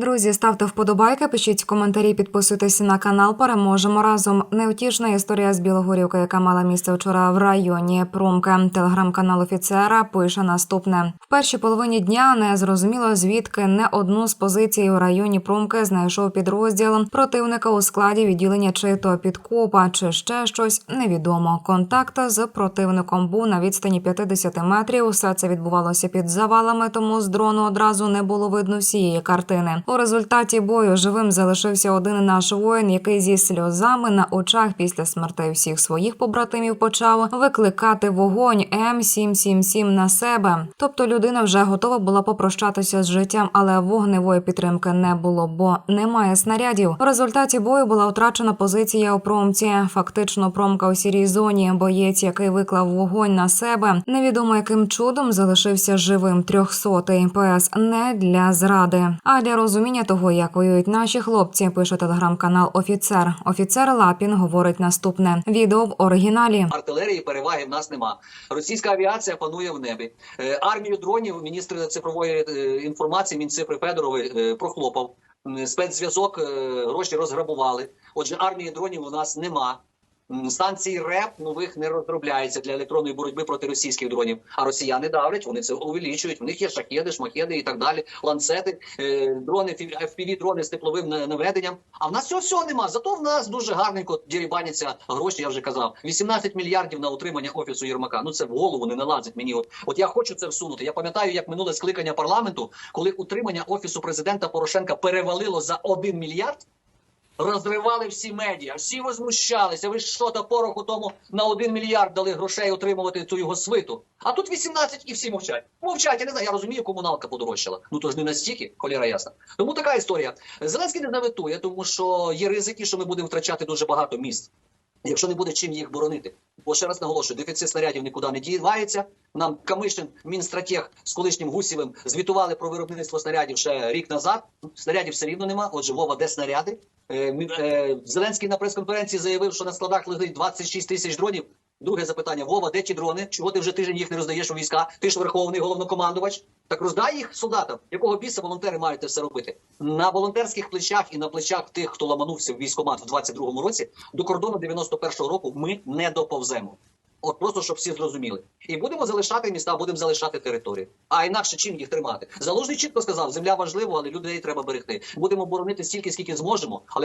Друзі, ставте вподобайки, пишіть коментарі, підписуйтесь на канал. Переможемо разом. Невтішна історія з Білогорівки, яка мала місце вчора в районі Промка. Телеграм-канал офіцера пише наступне: в першій половині дня не зрозуміло звідки не одну з позицій у районі Промки знайшов підрозділ противника у складі відділення чи то підкопа, чи ще щось невідомо. Контакт з противником був на відстані 50 метрів. Все це відбувалося під завалами, тому з дрону одразу не було видно всієї картини. У результаті бою живим залишився один наш воїн, який зі сльозами на очах після смертей всіх своїх побратимів почав викликати вогонь М777 на себе. Тобто людина вже готова була попрощатися з життям, але вогневої підтримки не було, бо немає снарядів. У результаті бою була втрачена позиція у промці. Фактично, промка у сірій зоні. Боєць, який виклав вогонь на себе, невідомо яким чудом залишився живим. Трьохсотий ПС не для зради, а для розуміння того, як воюють наші хлопці. Пише телеграм-канал Офіцер. Офіцер Лапін говорить наступне відео в оригіналі. артилерії переваги в нас нема. Російська авіація панує в небі. Е, Армію дронів міністр цифрової е, інформації Мінцифри Федорової е, прохлопав. Спецзв'язок гроші розграбували. Отже, армії дронів у нас нема. М, Станції РЕП нових не розробляється для електронної боротьби проти російських дронів. А росіяни давлять, вони це увеличують. У них є шахеди, шмахеди і так далі, ланцети, е, дрони, fpv дрони з тепловим на- наведенням. А в нас цього всього нема. Зато в нас дуже гарненько дірібаняться гроші. Я вже казав. 18 мільярдів на утримання офісу Єрмака. Ну це в голову не налазить мені. От, от я хочу це всунути. Я пам'ятаю, як минуле скликання парламенту, коли утримання офісу президента Порошенка перевалило за 1 мільярд. Розривали всі медіа, всі возмущалися. Ви що то пороху тому на один мільярд дали грошей отримувати цю його свиту. А тут 18 і всі мовчать. Мовчать, я не знаю. Я розумію, комуналка подорожчала. Ну то ж не настільки, холіра ясна. Тому така історія. Зеленський не наветує, тому що є ризики, що ми будемо втрачати дуже багато міст. Якщо не буде чим їх боронити, бо ще раз наголошую, дефіцит снарядів нікуди не дівається. Нам Камишин, Мінстратег з колишнім Гусєвим звітували про виробництво снарядів ще рік назад. Снарядів все рівно нема. Отже, Вова, де снаряди? Е, е, Зеленський на прес-конференції заявив, що на складах лежить 26 тисяч дронів. Друге запитання: Вова, де ті дрони? Чого ти вже тиждень їх не роздаєш у війська? Ти ж верховний головнокомандувач. Так роздай їх солдатам. Якого біса волонтери мають все робити? На волонтерських плечах і на плечах тих, хто ламанувся в військкомат в 22-му році, до кордону 91-го року ми не доповземо. От просто щоб всі зрозуміли. І будемо залишати міста, будемо залишати територію. А інакше чим їх тримати? Залужний чітко сказав: земля важлива, але людей треба берегти. Будемо боронити стільки, скільки зможемо, але